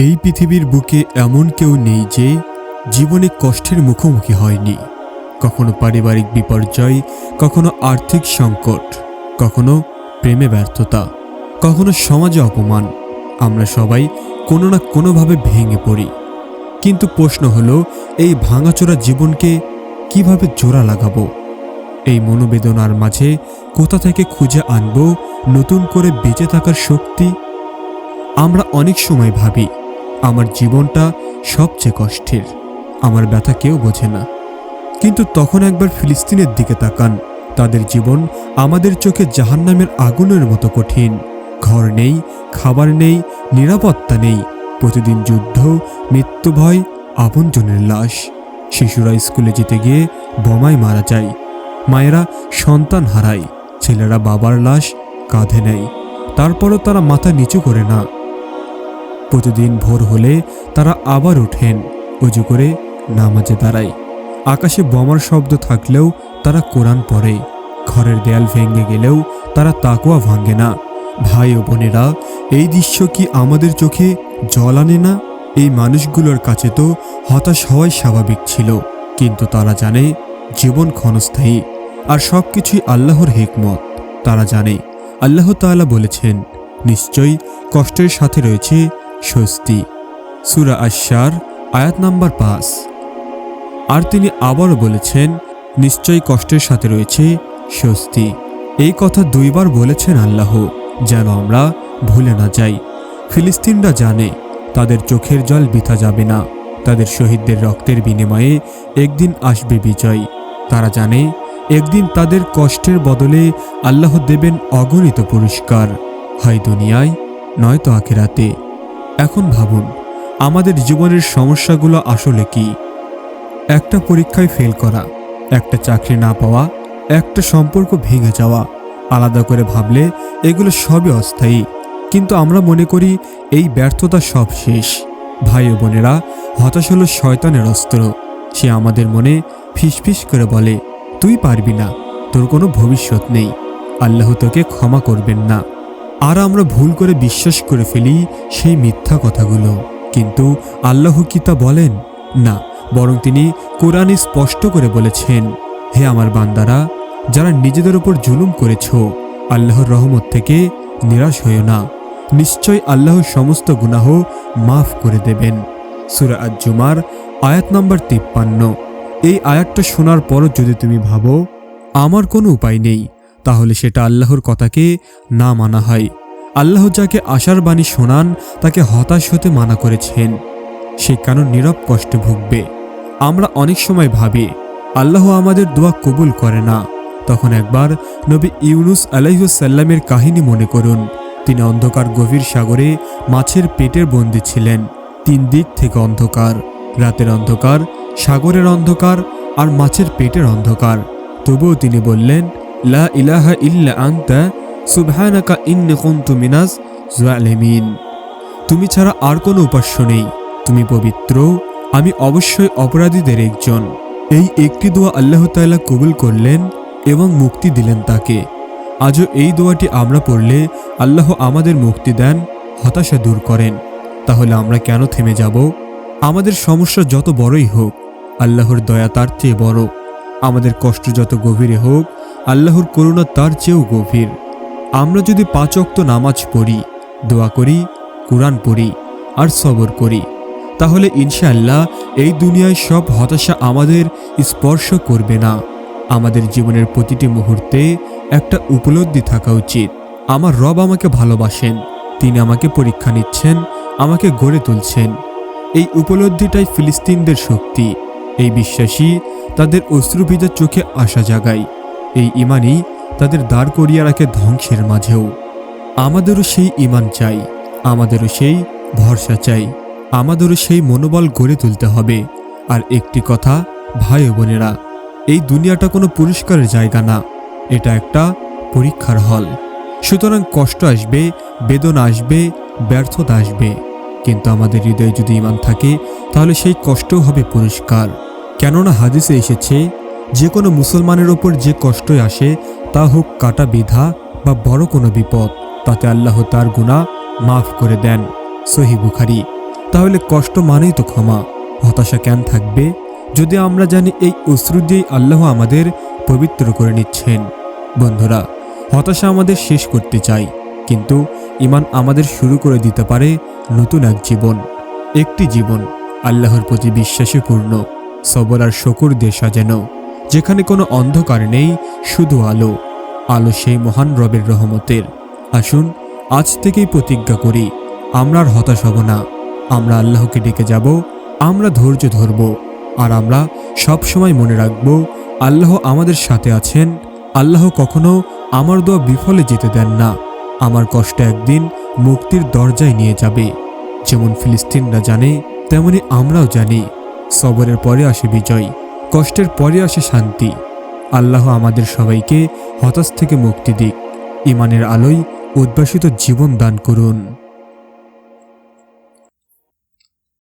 এই পৃথিবীর বুকে এমন কেউ নেই যে জীবনে কষ্টের মুখোমুখি হয়নি। কখনো পারিবারিক বিপর্যয়, কখনো আর্থিক সংকট, কখনো প্রেমে ব্যর্থতা, কখনো সমাজে অপমান। আমরা সবাই কোনো না কোনোভাবে ভেঙে পড়ি। কিন্তু প্রশ্ন হলো, এই ভাঙাচোরা জীবনকে কীভাবে জোড়া লাগাবো? এই মনোবেদনার মাঝে কোথা থেকে খুঁজে আনব নতুন করে বেঁচে থাকার শক্তি? আমরা অনেক সময় ভাবি আমার জীবনটা সবচেয়ে কষ্টের। আমার ব্যথা কেউ বোঝে না। কিন্তু তখন একবার ফিলিস্তিনের দিকে তাকান। তাদের জীবন আমাদের চোখে জাহান্নামের আগুনের মতো কঠিন। ঘর নেই, খাবার নেই, নিরাপত্তা নেই। প্রতিদিন যুদ্ধ, মৃত্যু ভয়, আপনজনের লাশ। শিশুরা স্কুলে যেতে গিয়ে বোমায় মারা যায়। মায়েরা সন্তান হারায়। ছেলেরা বাবার লাশ কাঁধে নেয়। তারপরও তারা মাথা নিচু করে না। প্রতিদিন ভোর হলে তারা আবার ওঠেন। উজু করে নামাজে দাঁড়ায়। আকাশে বোমার শব্দ থাকলেও তারা কোরআন পড়ে। ঘরের দেয়াল ভেঙে গেলেও তারা তাকুয়া ভাঙে না। ভাই ও বোনেরা, এই দৃশ্য কি আমাদের চোখে জল আনে না? এই মানুষগুলোর কাছে তো হতাশ হওয়াই স্বাভাবিক ছিল। কিন্তু তারা জানে জীবন ক্ষণস্থায়ী। আর সব কিছুই আল্লাহর হেকমত। তারা জানে, আল্লাহ তালা বলেছেন, নিশ্চয়ই কষ্টের সাথে রয়েছে স্বস্তি। সুরা আশার আয়াত নাম্বার পাঁচ। আর তিনি আবারও বলেছেন, নিশ্চয়ই কষ্টের সাথে রয়েছে স্বস্তি। এই কথা দুইবার বলেছেন আল্লাহ, যেন আমরা ভুলে না যাই। ফিলিস্তিনরা জানে, তাদের চোখের জল বিথা যাবে না। তাদের শহীদদের রক্তের বিনিময়ে একদিন আসবে বিজয়। তারা জানে, একদিন তাদের কষ্টের বদলে আল্লাহ দেবেন অগণিত পুরস্কার। হয় দুনিয়ায় নয়তো আখেরাতে। এখন ভাবুন, আমাদের জীবনের সমস্যাগুলো আসলে কি? একটা পরীক্ষায় ফেল করা, একটা চাকরি না পাওয়া, একটা সম্পর্ক ভেঙে যাওয়া, আলাদা করে ভাবলে এগুলো সবই অস্থায়ী। কিন্তু আমরা মনে করি এই ব্যর্থতা সব শেষ। ভাই ও বোনেরা, হতাশ হলো শয়তানের অস্ত্র। সে আমাদের মনে ফিসফিস করে বলে, তুই পারবি না, তোর কোনো ভবিষ্যৎ নেই। আল্লাহ তোকে ক্ষমা করবেন না। আর আমরা ভুল করে বিশ্বাস করে ফেলি সেই মিথ্যা কথাগুলো। কিন্তু আল্লাহ কি তা বলেন? না, বরং তিনি কোরআনে স্পষ্ট করে বলেছেন, হে আমার বান্দারা, যারা নিজেদের উপর জুলুম করেছ, আল্লাহর রহমত থেকে নিরাশ হয়েও না। নিশ্চয় আল্লাহ সমস্ত গুনাহ মাফ করে দেবেন। সুরা আজ জুমার আয়াত নম্বর তিপ্পান্ন। এই আয়াতটা শোনার পরও যদি তুমি ভাবো, আমার কোনো উপায় নেই। তাহলে সেটা আল্লাহর কথাকে না মানা হয়। আল্লাহ যাকে আশার বাণী শোনান, তাকে হতাশ হতে মানা করেছেন। সে কেন নীরব কষ্টে ভুগবে? আমরা অনেক সময় ভাবি, আল্লাহ আমাদের দোয়া কবুল করে না। তখন একবার নবী ইউনুস আলাইহুসাল্লামের কাহিনী মনে করুন। তিনি অন্ধকার গভীর সাগরে মাছের পেটের বন্দী ছিলেন। তিন দিক থেকে অন্ধকার, রাতের অন্ধকার, সাগরের অন্ধকার আর মাছের পেটের অন্ধকার। তবুও তিনি বললেন লা ইলাহা ইল্লা আনতা, সুবহানাকা ইন্নী কুনতু মিনাজ জালিমিন তুমি ছাড়া আর কোনো উপাস্য নেই। তুমি পবিত্র, আমি অবশ্যই অপরাধীদের একজন। এই একটি দোয়া আল্লাহ তাআলা কবুল করলেন এবং মুক্তি দিলেন তাকে। আজও এই দোয়াটি আমরা পড়লে আল্লাহ আমাদের মুক্তি দেন, হতাশা দূর করেন। তাহলে আমরা কেন থেমে যাব? আমাদের সমস্যা যত বড়ই হোক, আল্লাহর দয়া তার চেয়ে বড়। আমাদের কষ্ট যত গভীরে হোক আল্লাহর করুণা তার চেয়েও গভীর। আমরা যদি পাঁচ অক্ত নামাজ পড়ি, দোয়া করি, কোরআন পড়ি আর সবর করি, তাহলে ইনশাআল্লাহ এই দুনিয়ায় সব হতাশা আমাদের স্পর্শ করবে না। আমাদের জীবনের প্রতিটি মুহূর্তে একটা উপলব্ধি থাকা উচিত। আমার রব আমাকে ভালোবাসেন, তিনি আমাকে পরীক্ষা নিচ্ছেন, আমাকে গড়ে তুলছেন। এই উপলব্ধিটাই ফিলিস্তিনদের শক্তি। এই বিশ্বাসী তাদের অশ্রুভিজা চোখে আশা জাগায়। এই ইমানই তাদের দাঁড় করিয়ে রাখে ধ্বংসের মাঝেও। আমাদেরও সেই ইমান চাই, আমাদেরও সেই ভরসা চাই, আমাদেরও সেই মনোবল গড়ে তুলতে হবে। আর একটি কথা, ভাই বোনেরা, এই দুনিয়াটা কোনো পুরস্কারের জায়গা না, এটা একটা পরীক্ষার হল। সুতরাং কষ্ট আসবে, বেদনা আসবে, ব্যর্থতা আসবে। কিন্তু আমাদের হৃদয়ে যদি ইমান থাকে, তাহলে সেই কষ্টও হবে পুরস্কার কেননা হাদিসে এসেছে যে কোনো মুসলমানের ওপর যে কষ্টই আসে, তা হোক কাটা বিধা বা বড় কোনো বিপদ, তাতে আল্লাহ তার গুণা মাফ করে দেন। সহি বুখারি। তাহলে কষ্ট মানেই তো ক্ষমা। হতাশা কেন থাকবে? যদি আমরা জানি এই অশ্রু দিয়েই আল্লাহ আমাদের পবিত্র করে নিচ্ছেন। বন্ধুরা, হতাশা আমাদের শেষ করতে চাই, কিন্তু ইমান আমাদের শুরু করে দিতে পারে নতুন এক জীবন। একটি জীবন আল্লাহর প্রতি বিশ্বাসে পূর্ণ, সবর আর শকুর দিয়ে সাজানো। যেখানে কোনো অন্ধকার নেই, শুধু আলো। আলো সেই মহান রবের রহমতের। আসুন, আজ থেকেই প্রতিজ্ঞা করি, আমরা আর হতাশ হব না। আমরা আল্লাহকে ডেকে যাব, আমরা ধৈর্য ধরব, আর আমরা সব সময় মনে রাখব, আল্লাহ আমাদের সাথে আছেন, আল্লাহ কখনো আমার দোয়া বিফলে যেতে দেন না। আমার কষ্ট একদিন মুক্তির দরজায় নিয়ে যাবে। যেমন ফিলিস্তিনরা জানে, তেমনি আমরাও জানি। সবরের পরে আসে বিজয়। কষ্টের পরে আসে শান্তি। আল্লাহ আমাদের সবাইকে হতাশ থেকে মুক্তি দিক। ইমানের আলোয় উদ্ভাসিত জীবন দান করুন।